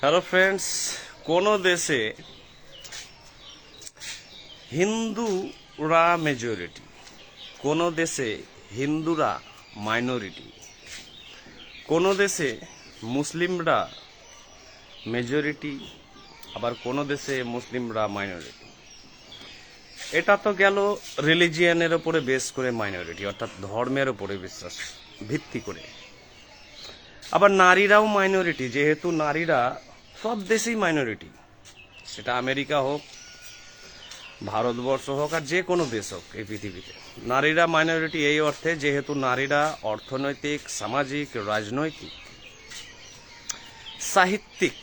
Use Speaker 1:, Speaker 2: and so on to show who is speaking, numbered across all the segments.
Speaker 1: Hello friends কোন দেশে হিন্দুরা মেজরিটি কোন দেশে হিন্দুরা মাইনরিটি কোন দেশে মুসলিমরা মেজরিটি আবার কোন দেশে মুসলিমরা মাইনরিটি এটা তো গেল রিলিজিয়ানের ওপরে বেস করে মাইনরিটি অর্থাৎ ধর্মের ওপরে বিশ্বাস ভিত্তি করে। আবার নারীরাও মাইনরিটি যেহেতু নারীরা সব দেশেই মাইনরিটি সেটা আমেরিকা হোক, ভারতবর্ষ হোক, আর যে কোনো দেশ হোক এই পৃথিবীতে। নারীরা মাইনরিটি এই অর্থে, যেহেতু নারীরা অর্থনৈতিক, সামাজিক, রাজনৈতিক, সাহিত্যিক,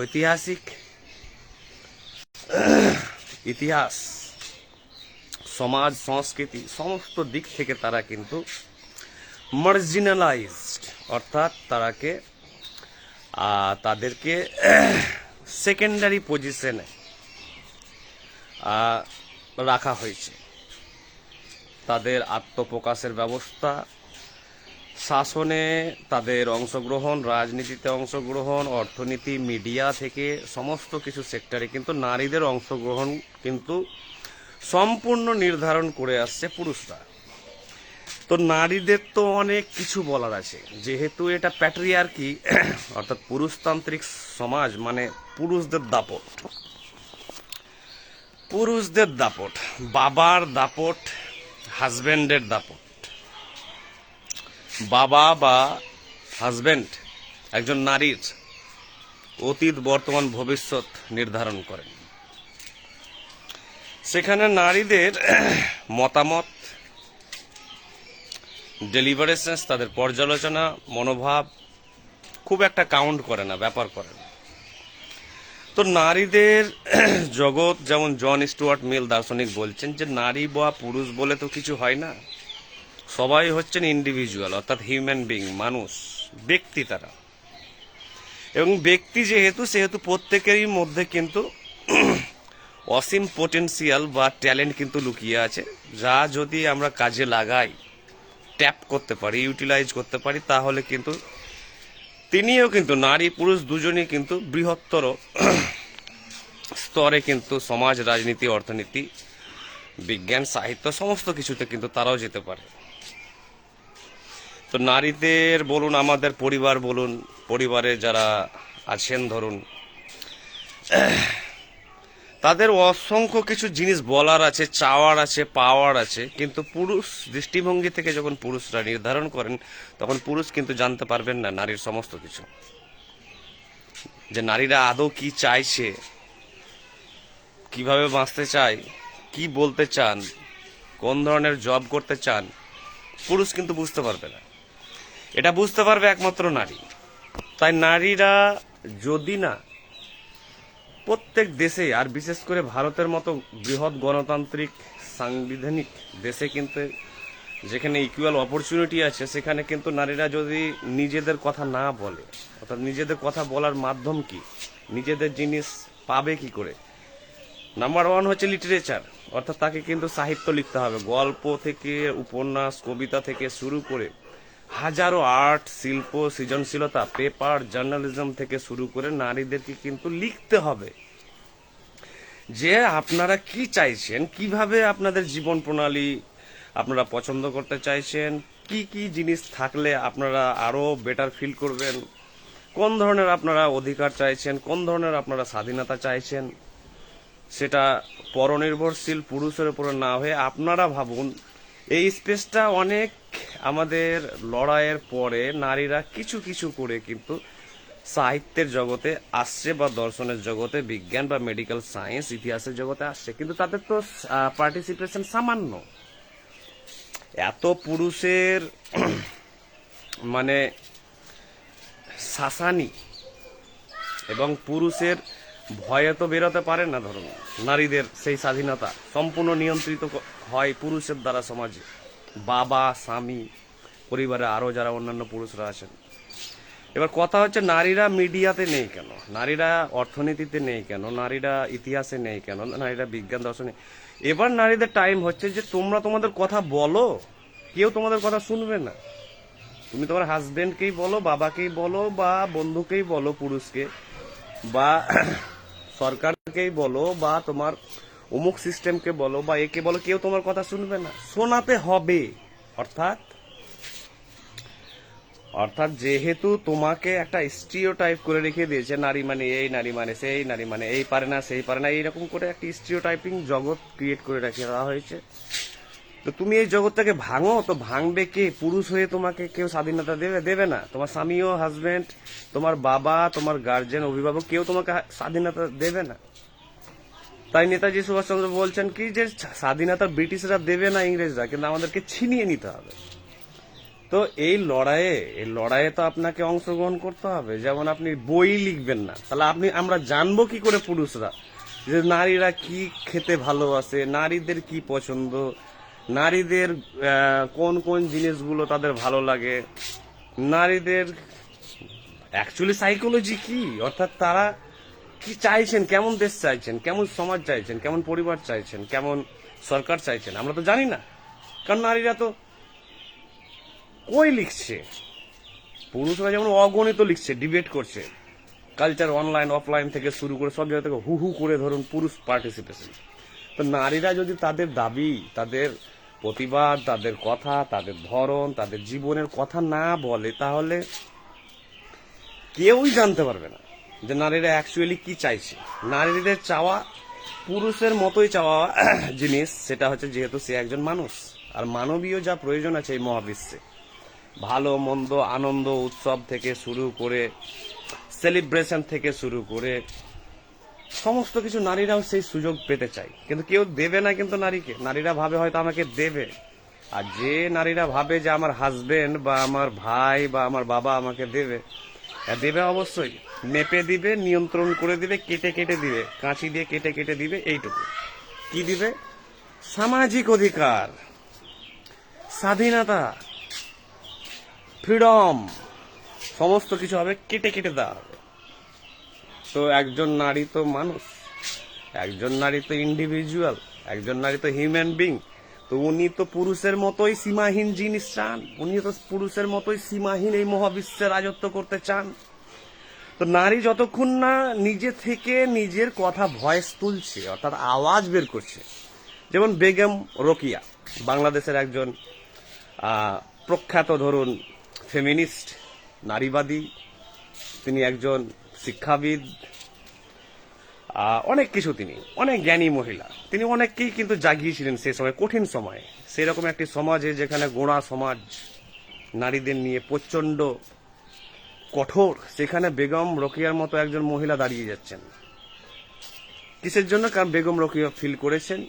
Speaker 1: ঐতিহাসিক, ইতিহাস, সমাজ, সংস্কৃতি, সমস্ত দিক থেকে তারা কিন্তু মার্জিনালাইজড অর্থাৎ তারাকে তাদেরকে সেকেন্ডারি পজিশনে রাখা হয়েছে। তাদের আত্মপ্রকাশের ব্যবস্থা, শাসনে তাদের অংশগ্রহণ, রাজনীতিতে অংশগ্রহণ, অর্থনীতি মিডিয়া থেকে সমস্ত কিছু সেক্টরে কিন্তু নারীদের অংশগ্রহণ কিন্তু সম্পূর্ণ নির্ধারণ করে আসছে পুরুষরা। তো নারীদের তো অনেক কিছু বলার আছে। যেহেতু এটা প্যাট্রিয়ার্কি, অর্থাৎ পুরুষতান্ত্রিক সমাজ মানে পুরুষদের দাপট। পুরুষদের দাপট, বাবার দাপট হাজবেন্ডের দাপট। বাবা বা হাজবেন্ড একজন নারীর অতীত, বর্তমান, ভবিষ্যৎ নির্ধারণ করেন। সেখানে নারীদের মতামত ডেলিভারেশনস তাদের পর্যালোচনা, মনোভাব, খুব একটা কাউন্ট করে না, ব্যাপার করে না। তো নারীদের জগৎ, যেমন জন স্টুয়ার্ট মিল দার্শনিক বলছেন যে নারী বা পুরুষ বলে তো কিছু হয় না। সবাই হচ্ছেন ইন্ডিভিজুয়াল অর্থাৎ হিউম্যান বিং মানুষ, ব্যক্তি তারা। এবং ব্যক্তি যেহেতু, সেহেতু প্রত্যেকেরই মধ্যে কিন্তু অসীম পোটেন্সিয়াল বা ট্যালেন্ট কিন্তু লুকিয়ে আছে, যা যদি আমরা কাজে লাগাই ট্যাপ করতে পারি ইউটিলাইজ করতে পারি, তাহলে কিন্তু তিনিও কিন্তু নারী, পুরুষ দুজনই কিন্তু বৃহত্তর স্তরে কিন্তু সমাজ, রাজনীতি, অর্থনীতি, বিজ্ঞান, সাহিত্য সমস্ত কিছুতে কিন্তু তারাও যেতে পারে। তো নারীদের বলুন, আমাদের পরিবার বলুন, পরিবারে যারা আছেন ধরুন তাদের অসংখ্য কিছু জিনিস বলার আছে, চাওয়ার আছে, পাওয়ার আছে, কিন্তু পুরুষ দৃষ্টিভঙ্গি থেকে যখন পুরুষরা নির্ধারণ করেন, তখন পুরুষ কিন্তু জানতে পারবেন না নারীর সমস্ত কিছু। যে নারীরা আদৌ কি চাইছে, কীভাবে বাঁচতে চায়, কি বলতে চান, কোন ধরনের জব করতে চান, পুরুষ কিন্তু বুঝতে পারবে না। এটা বুঝতে পারবে একমাত্র নারী। তাই নারীরা যদি না প্রত্যেক দেশে আর বিশেষ করে ভারতের মতো বৃহৎ গণতান্ত্রিক, সাংবিধানিক দেশে কিন্তু যেখানে ইকুয়াল অপরচুনিটি আছে, সেখানে কিন্তু নারীরা যদি নিজেদের কথা না বলে, অর্থাৎ নিজেদের কথা বলার মাধ্যম কি? নিজেদের জিনিস পাবে কি করে? নাম্বার ওয়ান হচ্ছে লিটারেচার অর্থাৎ তাকে কিন্তু সাহিত্য লিখতে হবে। গল্প থেকে, উপন্যাস, কবিতা থেকে শুরু করে হাজারো আর্ট, শিল্প, সৃজনশীলতা, পেপার, জার্নালিজম থেকে শুরু করে নারীদেরকে কিন্তু লিখতে হবে। যে আপনারা কি চাইছেন, কীভাবে আপনাদের জীবন প্রণালী আপনারা পছন্দ করতে চাইছেন, কি কি জিনিস থাকলে আপনারা আরও বেটার ফিল করবেন, কোন ধরনের আপনারা অধিকার চাইছেন, কোন ধরনের আপনারা স্বাধীনতা চাইছেন, সেটা পরনির্ভরশীল পুরুষের উপরে না হয়ে আপনারা ভাবুন, এই স্পেসটা অনেক আমাদের লড়াইয়ের পরে নারীরা কিছু কিছু করে কিন্তু সাহিত্যের জগতে আসছে বা দর্শনের জগতে, বিজ্ঞান বা মেডিকেল সায়েন্স ইতিহাসের জগতে আসছে। কিন্তু তাদের তো পার্টিসিপেশন সামান্য। এত পুরুষের মানে শাসানি এবং পুরুষের ভয়ে তো বেরোতে পারে না, ধরুন। নারীদের সেই স্বাধীনতা সম্পূর্ণ নিয়ন্ত্রিত হয় পুরুষের দ্বারা সমাজে। বাবা, স্বামী পরিবারে আরও যারা অন্যান্য পুরুষরা আছেন। এবার কথা হচ্ছে নারীরা মিডিয়াতে নেই কেন? নারীরা অর্থনীতিতে নেই কেন? নারীরা ইতিহাসে নেই কেন? নারীরা বিজ্ঞান দর্শনে এবার নারীদের টাইম হচ্ছে যে তোমরা তোমাদের কথা বলো। কেউ তোমাদের কথা শুনবে না। তুমি তোমার হাজবেন্ডকেই বলো, বাবাকেই বলো, বা বন্ধুকেই বলো, পুরুষকে, বা সরকারকেই বলো, বা তোমার অমুক সিস্টেমকে বলো বা একে বলো, কেউ তোমার কথা শুনবে না। শোনাতে হবে, অর্থাৎ অর্থাৎ যেহেতু তোমাকে একটা স্টিও টাইপ করে রেখে দিয়েছে, নারী মানে এই, নারী মানে সেই, নারী মানে এই পারে না, সেই পারে না, এইরকম করে একটা স্টিও টাইপিং জগৎ ক্রিয়েট করে রেখে দেওয়া হয়েছে। তো তুমি এই জগৎটাকে ভাঙো, তো ভাঙবে কে? পুরুষ হয়ে তোমাকে কেউ স্বাধীনতা দেবে দেবে না। তোমার স্বামীও হাজবেন্ড তোমার বাবা, তোমার গার্জেন অভিভাবক, কেউ তোমাকে স্বাধীনতা দেবে না। তাই নেতাজি সুভাষচন্দ্র বলছেন কি যে স্বাধীনতা ব্রিটিশরা দেবে না ইংরেজরা, কিন্তু আমাদেরকে ছিনিয়ে নিতে হবে। তো এই লড়াইয়ে এই লড়াইয়ে তো আপনাকে অংশগ্রহণ করতে হবে। যেমন আপনি বই লিখবেন না, তাহলে আপনি, আমরা জানব কি করে পুরুষরা যে নারীরা কি খেতে ভালোবাসে, নারীদের কি পছন্দ, নারীদের কোন কোন জিনিসগুলো তাদের ভালো লাগে, নারীদের অ্যাকচুয়ালি সাইকোলজি কি? অর্থাৎ তারা কি চাইছেন? কেমন দেশ চাইছেন? কেমন সমাজ চাইছেন? কেমন পরিবার চাইছেন? কেমন সরকার চাইছেন? আমরা তো জানি না। কারণ নারীরা তো কই লিখছে? পুরুষরা যেমন অগণিত লিখছে ডিবেট করছে। কালচার অনলাইন অফলাইন থেকে শুরু করে সব জায়গা থেকে হু হু করে ধরুন পুরুষ পার্টিসিপেশন তো নারীরা যদি তাদের দাবি, তাদের প্রতিবাদ, তাদের কথা, তাদের ধরন, তাদের জীবনের কথা না বলে, তাহলে কেউই জানতে পারবে না। যে নারীরা অ্যাকচুয়ালি কি চাইছে? নারীদের চাওয়া, পুরুষের মতোই চাওয়া জিনিস, সেটা হচ্ছে যেহেতু সে একজন মানুষ। আর মানবীয় যা প্রয়োজন আছে এই মহাবিশ্বে। ভালো, মন্দ, আনন্দ, উৎসব থেকে শুরু করে সেলিব্রেশন থেকে শুরু করে, সমস্ত কিছু নারীরাও সেই সুযোগ পেতে চায়। কিন্তু কেউ দেবে না কিন্তু নারীকে। নারীরা ভাবে হয়তো আমাকে দেবে। আর যে নারীরা ভাবে যে আমার হাজবেন্ড বা আমার ভাই বা আমার বাবা আমাকে দেবে দেবে অবশ্যই। মেপে দিবে, নিয়ন্ত্রণ করে দিবে, কেটে কেটে দিবে। কাঁচি দিয়ে কেটে কেটে দিবে, এইটুকু। কি দিবে? সামাজিক অধিকার, স্বাধীনতা, ফ্রিডম, সমস্ত কিছু হবে, কেটে কেটে দেওয়া হবে। তো একজন নারী তো মানুষ, একজন নারী তো ইন্ডিভিজুয়াল একজন নারী তো হিউম্যান বিং তো উনি তো পুরুষের মতোই সীমাহীন জিনিস চান, উনি তো পুরুষের মতোই সীমাহীন এই মহাবিশ্বে রাজত্ব করতে চান। তো নারী যতক্ষণ না নিজে থেকে নিজের কথা ভয়েস তুলছে, অর্থাৎ আওয়াজ বের করছে, যেমন বেগম রোকিয়া, বাংলাদেশের একজন প্রখ্যাত ধরুন ফেমিনিস্ট নারীবাদী, তিনি একজন শিক্ষাবিদ অনেক কিছু তিনি, অনেক জ্ঞানী মহিলা। তিনি অনেককেই কিন্তু জাগিয়েছিলেন সে সময়, কঠিন সময়ে। সেরকম একটি সমাজে যেখানে গোড়া সমাজ নারীদের নিয়ে প্রচণ্ড কঠোর, সেখানে বেগম রোকিয়ার মতো একজন মহিলা দাঁড়িয়ে যাচ্ছেন। কিসের জন্য? কারণ বেগম রোকিয়া ফিল করেছেন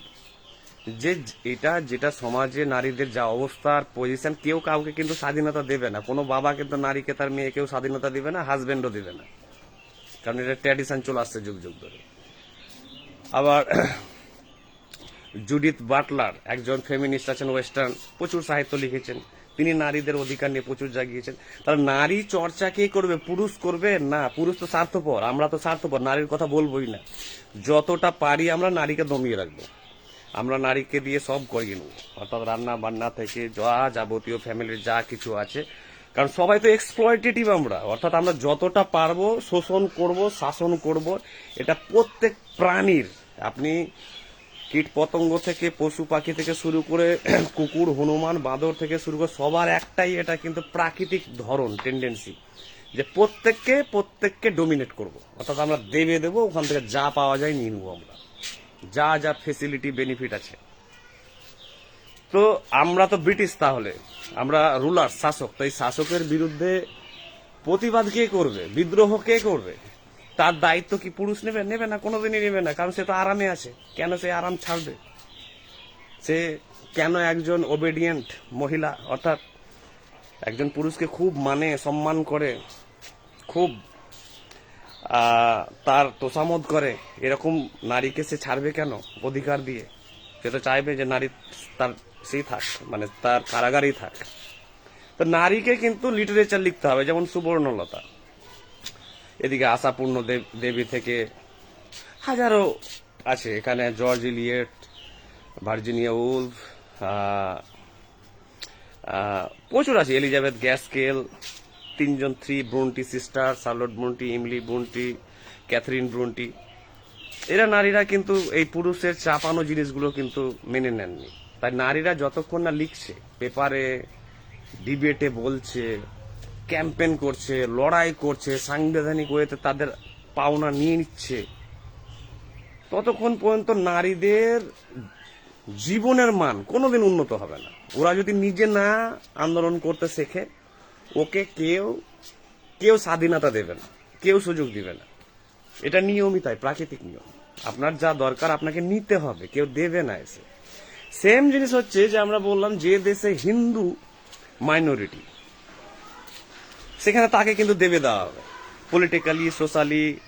Speaker 1: যে এটা, যেটা সমাজে নারীদের যা অবস্থার পজিশন কেউ কাউকে কিন্তু স্বাধীনতা দেবে না। কোনো বাবা কিন্তু নারীকে, তার মেয়েকেও স্বাধীনতা দিবে না হাজবেন্ডও দিবে না। কারণ এটা ট্র্যাডিশন চলে আসছে যুগ যুগ ধরে। আবার জুডিথ বাটলার একজন ফেমিনিস্ট আছেন ওয়েস্টার্ন প্রচুর সাহিত্য লিখেছেন। তিনি নারীদের অধিকার নিয়ে প্রচুর জাগিয়েছেন। তাহলে নারী চর্চা কে করবে? পুরুষ করবে? না, পুরুষ তো স্বার্থপর। আমরা তো স্বার্থপর, নারীর কথা বলবোই না। যতটা পারি আমরা নারীকে দমিয়ে রাখব। আমরা নারীকে দিয়ে সব করিয়ে নেব। অর্থাৎ রান্না বান্না থেকে যা যাবতীয় ফ্যামিলির যা কিছু আছে। কারণ সবাই তো এক্সপ্লয়টেটিভ আমরা। অর্থাৎ আমরা যতটা পারব শোষণ করব, শাসন করব। এটা প্রত্যেক প্রাণীর। আপনি কীট পতঙ্গ থেকে, পশু পাখি থেকে শুরু করে কুকুর, হনুমান, বাঁদর থেকে শুরু করে সবার একটাই এটা কিন্তু প্রাকৃতিক ধরন টেন্ডেন্সি যে প্রত্যেককে প্রত্যেককে ডোমিনেট করব। অর্থাৎ আমরা দেবে দেবো, ওখান থেকে যা পাওয়া যায় নিয়ে নেব আমরা। যা যা ফেসিলিটি বেনিফিট আছে। তো আমরা তো ব্রিটিশ তাহলে, আমরা রুলার শাসক তাই শাসকের বিরুদ্ধে প্রতিবাদ কে করবে? বিদ্রোহ কে করবে? তার দায়িত্ব কি পুরুষ নেবে? নেবে না, কোনোদিনই নেবে না, কারণ সে তো আরামে আছে। কেন সে আরাম ছাড়বে? সে কেন একজন ওবেডিয়েন্ট মহিলা, অর্থাৎ একজন পুরুষকে খুব মানে সম্মান করে, খুব তার তোষামত করে, এরকম নারীকে সে ছাড়বে কেন অধিকার দিয়ে? সে তো চাইবে যে নারী তার সেই থাক মানে তার কারাগারেই থাক। তো নারীকে কিন্তু লিটারেচার লিখতে হবে, যেমন সুবর্ণলতা। এদিকে আশাপূর্ণ দেব- থেকে হাজারো আছে। এখানে জর্জ ইলিয়েট, ভার্জিনিয়া উলফ প্রচুর আছে। এলিজাবেথ গ্যাসকেল, তিনজন three Bronte sister Charlotte Bronte, Emily Bronte, Catherine Bronte. এরা নারীরা কিন্তু এই পুরুষের চাপানো জিনিসগুলো কিন্তু মেনে নেননি। তাই নারীরা যতক্ষণ না লিখছে, পেপারে, ডিবেটে বলছে ক্যাম্পেন করছে, লড়াই করছে, সাংবিধানিক ওয়েতে তাদের পাওনা নিয়ে নিচ্ছে। ততক্ষণ পর্যন্ত নারীদের জীবনের মান কোনোদিন উন্নত হবে না। ওরা যদি নিজে না আন্দোলন করতে শেখে, ওকে কেউ কেউ স্বাধীনতা দেবে না, কেউ সুযোগ দিবে না। এটা নিয়মই তাই প্রাকৃতিক নিয়ম। আপনার যা দরকার আপনাকে নিতে হবে, কেউ দেবে না এসে। সেম জিনিস হচ্ছে যে আমরা বললাম যে দেশে হিন্দু মাইনরিটি সেখানে তাকে কিন্তু দেবে দেওয়া হবে। পলিটিক্যালি সোশ্যালি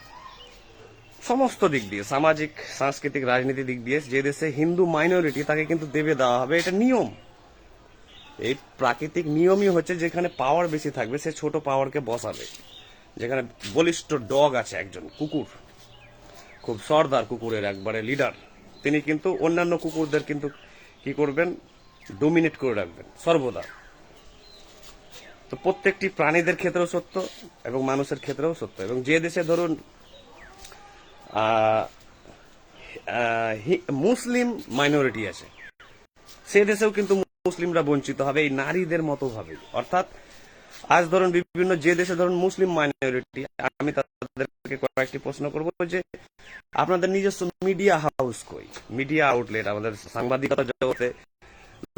Speaker 1: সমস্ত দিক দিয়ে, সামাজিক, সাংস্কৃতিক রাজনীতি দিক দিয়ে যে দেশে হিন্দু মাইনরিটি তাকে কিন্তু দেবে দেওয়া হবে। এটা নিয়ম। এই প্রাকৃতিক নিয়মই হচ্ছে যেখানে পাওয়ার বেশি থাকবে, সে ছোট পাওয়ারকে বসাবে। যেখানে বলিষ্ঠ ডগ আছে একজন, কুকুর। খুব সর্দার কুকুরের একবারে লিডার তিনি কিন্তু অন্যান্য কুকুরদের কিন্তু কি করবেন? ডোমিনেট করে রাখবেন, সর্বদা। তো প্রত্যেকটি প্রাণীদের ক্ষেত্রেও সত্য এবং মানুষের ক্ষেত্রেও সত্য। এবং যে দেশে ধরুন মুসলিম মাইনরিটি আছে, সে দেশেও কিন্তু মুসলিমরা বঞ্চিত হবে এই নারীদের মতো ভাবে। অর্থাৎ, আজ ধরুন বিভিন্ন, যে দেশে ধরুন মুসলিম মাইনরিটি আমি তাদেরকে কয়েকটি প্রশ্ন করব যে, আপনাদের নিজস্ব মিডিয়া হাউস কই? মিডিয়া আউটলেট আমাদের সাংবাদিকতা জগতে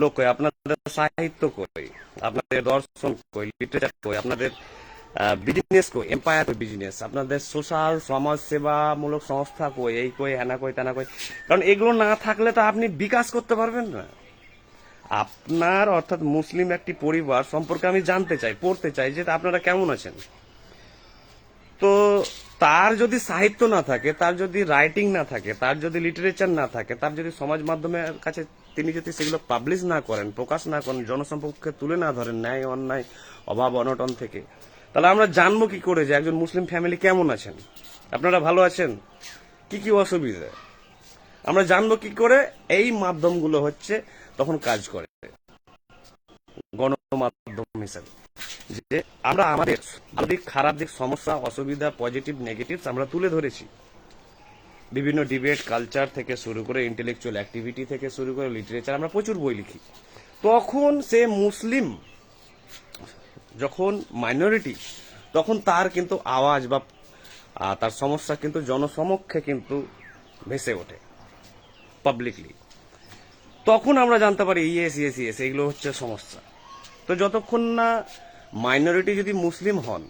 Speaker 1: লোক কই? আপনাদের সাহিত্য কই, আপনাদের দর্শন কই লিটারেচার কই, আপনাদের বিজনেস কই এম্পায়ার বিজনেস আপনাদের সোশ্যাল সমাজ সেবামূলক সংস্থা কই, এই কই হ্যানা কই, তেনা কই, কারণ এগুলো না থাকলে তো আপনি বিকাশ করতে পারবেন না। আপনার, অর্থাৎ মুসলিম একটি পরিবার সম্পর্কে আমি জানতে চাই, পড়তে চাই যে আপনারা কেমন আছেন? তো তার যদি সাহিত্য না থাকে, তার যদি রাইটিং না থাকে, তার যদি লিটারেচার না থাকে, তার যদি সমাজ মাধ্যমের কাছে তিনি যদি সেগুলো পাবলিশ না করেন, প্রকাশ না করেন জনসম্পর্কে তুলে না ধরেন, ন্যায়, অন্যায়, অভাব, অনটন থেকে, তাহলে আমরা জানব কি করে যে একজন মুসলিম ফ্যামিলি কেমন আছেন? আপনারা ভালো আছেন? কি কি অসুবিধা? আমরা জানব কি করে এই মাধ্যমগুলো হচ্ছে তখন কাজ করে। গণমাধ্যম হিসাবে। যে আমরা আমাদের খারাপ দিক, সমস্যা, অসুবিধা পজিটিভ নেগেটিভ আমরা তুলে ধরেছি। বিভিন্ন ডিবেট কালচার থেকে শুরু করে ইন্টেলেকচুয়াল অ্যাক্টিভিটি থেকে শুরু করে লিটারেচার আমরা প্রচুর বই লিখি। তখন সে মুসলিম, যখন মাইনরিটি তখন তার কিন্তু আওয়াজ বা তার সমস্যা কিন্তু জনসমক্ষে কিন্তু ভেসে ওঠে পাবলিকলি তখন আমরা জানতে পারি ইয়েস ইয়েস ইয়েস এগুলো হচ্ছে সমস্যা। তো যতক্ষণ না মাইনরিটি যদি মুসলিম হন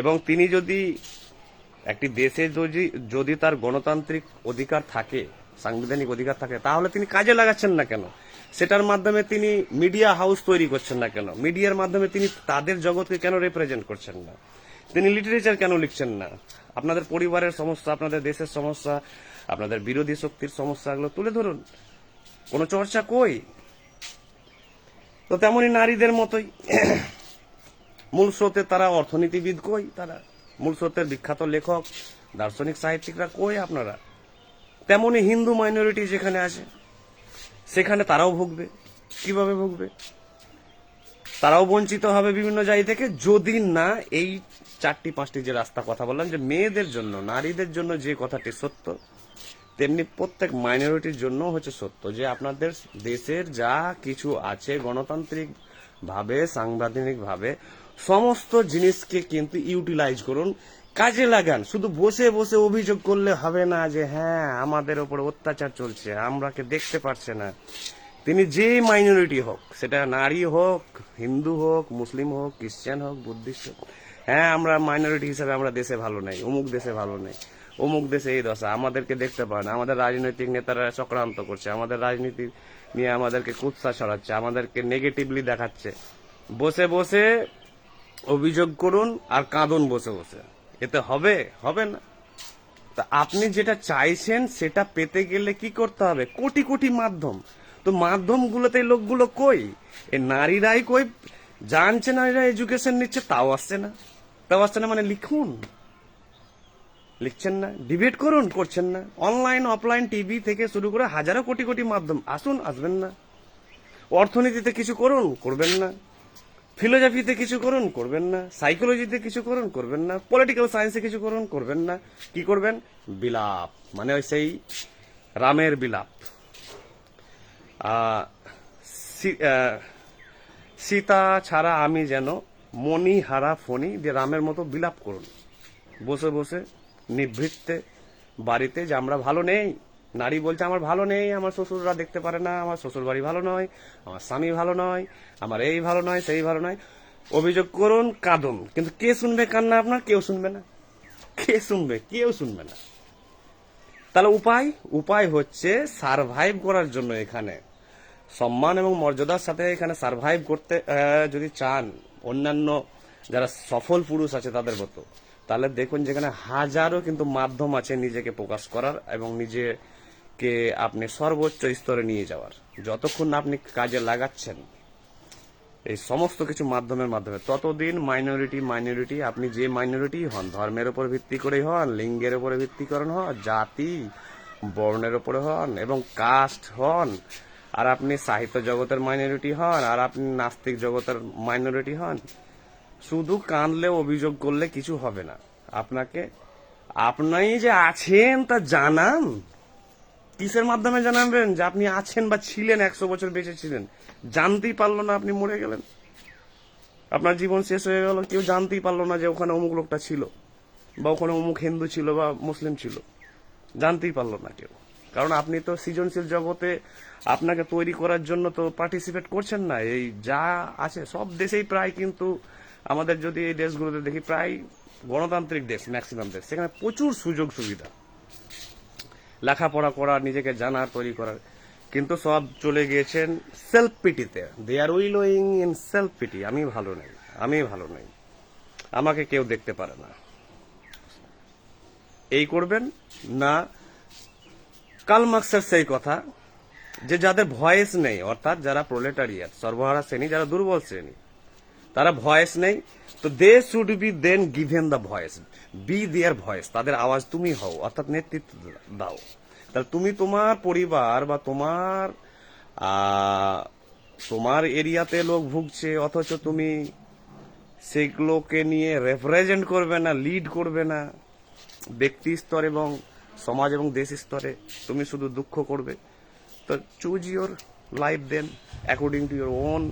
Speaker 1: এবং তিনি যদি একটি দেশে যদি যদি তার গণতান্ত্রিক অধিকার থাকে, সাংবিধানিক অধিকার থাকে, তাহলে তিনি কাজে লাগাচ্ছেন না কেন? সেটার মাধ্যমে তিনি মিডিয়া হাউস তৈরি করছেন না কেন? মিডিয়ার মাধ্যমে তিনি তাদের জগৎকে কেন রিপ্রেজেন্ট করছেন না? তিনি লিটারেচার কেন লিখছেন না? আপনাদের পরিবারের সমস্যা, আপনাদের দেশের সমস্যা, আপনাদের বিরোধী শক্তির সমস্যাগুলো তুলে ধরুন। কোনো চর্চা কই? তো তেমনই নারীদের মতোই। মূল স্রোতে তারা অর্থনীতিবিদ কই তারা? মূল স্রোতের বিখ্যাত লেখক, দার্শনিক সাহিত্যিকরা কই আপনারা? তেমনি হিন্দু মাইনরিটি যেখানে আছে, সেখানে তারাও ভুগবে। কীভাবে ভুগবে? তারাও বঞ্চিত হবে বিভিন্ন জায়গা থেকে যদি না এই চারটি, পাঁচটি যে রাস্তা কথা বললাম, যে মেয়েদের জন্য, নারীদের জন্য যে কথাটি সত্য, তেমনি প্রত্যেক মাইনরিটির জন্য হচ্ছে সত্য যে আপনাদের দেশের যা কিছু আছে গণতান্ত্রিক ভাবে সাংবিধানিক ভাবে সমস্ত জিনিসকে কিন্তু ইউটিলাইজ করুন, কাজে লাগান। শুধু বসে বসে অভিযোগ করলে হবে না যে হ্যাঁ আমাদের ওপর অত্যাচার চলছে, আমরাকে দেখতে পারছে না। তিনি যে মাইনরিটি হোক, সেটা নারী হোক, হিন্দু হোক, মুসলিম হোক, খ্রিস্টান হোক, বুদ্ধিস্ট হোক হ্যাঁ আমরা মাইনরিটি হিসাবে আমরা দেশে ভালো নেই, অমুক দেশে ভালো নেই, অমুক দেশে এই দশা, আমাদেরকে দেখতে পায় না আমাদের রাজনৈতিক নেতারা চক্রান্ত করছে, আমাদের রাজনীতি নিয়ে আমাদেরকে কুৎসা ছড়াচ্ছে, আমাদেরকে নেগেটিভলি দেখাচ্ছে। বসে বসে অভিযোগ করুন আর কাঁদুন বসে বসে। এতে হবে? হবে না। তা আপনি যেটা চাইছেন সেটা পেতে গেলে কি করতে হবে? কোটি কোটি মাধ্যম। তো মাধ্যমগুলোতে লোকগুলো কই? এ নারীরাই কই? জানছে নারীরা এডুকেশন নিচ্ছে, তাও আসছে না। তাও আসছে না মানে লিখুন। লিখছেন না? ডিবেট করুন, করছেন না। অনলাইন অফলাইন টিভি থেকে শুরু করে হাজারো কোটি কোটি মাধ্যম। আসুন, আসবেন না। অর্থনীতিতে কিছু করুন, করবেন না। ফিলোসফিতে কিছু করুন, করবেন না। সাইকোলজিতে কিছু করুন, করবেন না। পলিটিক্যাল সায়েন্সে কিছু করুন, করবেন না। কি করবেন? বিলাপ। মানে ওই সেই রামের বিলাপ। সীতা ছাড়া আমি যেন মনি হারা ফণি দিয়ে রামের মতো বিলাপ করুন। বসে বসে নিভৃত্তে বাড়িতে যে আমরা ভালো নেই। নারী বলছে, আমার ভালো নেই, আমার শ্বশুররা দেখতে পারে না, আমার শ্বশুর বাড়ি ভালো নয়, আমার স্বামী ভালো নয়, আমার এই ভালো নয়, সেই ভালো নয়। অভিযোগ করুন, কাঁদুন। কিন্তু কে শুনবে কান্না আপনার? কেউ শুনবে না। কে শুনবে? কেউ শুনবে না। তাহলে উপায়? উপায় হচ্ছে সারভাইভ করার জন্য এখানে। সম্মান এবং মর্যাদার সাথে এখানে সারভাইভ করতে যদি চান, অন্যান্য যারা সফল পুরুষ আছে তাদের মতো, তাহলে দেখুন যেখানে হাজারো কিন্তু মাধ্যম আছে নিজেকে প্রকাশ করার এবং নিজেকে আপনি সর্বোচ্চ স্তরে নিয়ে যাওয়ার। যতক্ষণ আপনি কাজে লাগাচ্ছেন, এই সমস্ত কিছু মাধ্যমের মাধ্যমে, ততদিন মাইনরিটি মাইনরিটি আপনি যে মাইনরিটি হন, ধর্মের উপর ভিত্তি করে হন, লিঙ্গের উপরে ভিত্তি করেন হন, জাতি, বর্ণের উপরে হন, এবং কাস্ট হন, আর আপনি সাহিত্য জগতের মাইনরিটি হন, আর আপনি নাস্তিক জগতের মাইনরিটি হন, শুধু কাঁদলে অভিযোগ করলে কিছু হবে না। আপনাকে, আপনি যে আছেন তা জানান কিসের মাধ্যমে জানাবেন যে আপনি আছেন বা ছিলেন, একশো বছর বেঁচে ছিলেন? জানতেই পারল না আপনি মরে গেলেন। আপনার জীবন শেষ হয়ে গেল, কেউ জানতেই পারল না যে ওখানে অমুক লোকটা ছিল, বা ওখানে অমুক হিন্দু ছিল, বা মুসলিম ছিল। জানতেই পারল না কেউ। কারণ আপনি তো সৃজনশীল জগতে আপনাকে তৈরি করার জন্য তো পার্টিসিপেট করছেন না। এই যা আছে, সব দেশেই প্রায় কিন্তু আমাদের যদি এই দেশগুলোতে দেখি, প্রায় গণতান্ত্রিক দেশ ম্যাক্সিমাম দেশ। সেখানে প্রচুর সুযোগ সুবিধা লেখাপড়া করার নিজেকে জানার, তৈরি করার। কিন্তু সব চলে গিয়েছেন self পিটিতে they are wallowing in self pity আমি ভালো নেই, আমি ভালো নেই। আমাকে কেউ দেখতে পারে না। এই করবেন? না। কালমার্ক্সের সেই কথা, যে যাদের ভয়েস নেই, অর্থাৎ যারা প্রোলেটারিয়াত সর্বহারা শ্রেণি, যারা দুর্বল শ্রেণি তারা ভয়েস নেই। তো they should be then given the voice be their voice তাদের আওয়াজ তুমি হও, অর্থাৎ নেতৃত্ব দাও। তাহলে তুমি তোমার পরিবার বা তোমার তোমার এরিয়াতে লোক ভুগছে, অথচ তুমি সেগুলোকে নিয়ে রেপ্রেজেন্ট করবে না লিড করবে না। ব্যক্তি স্তর এবং সমাজ এবং দেশ স্তরে তুমি শুধু দুঃখ করবে। তো choose your life then according to your own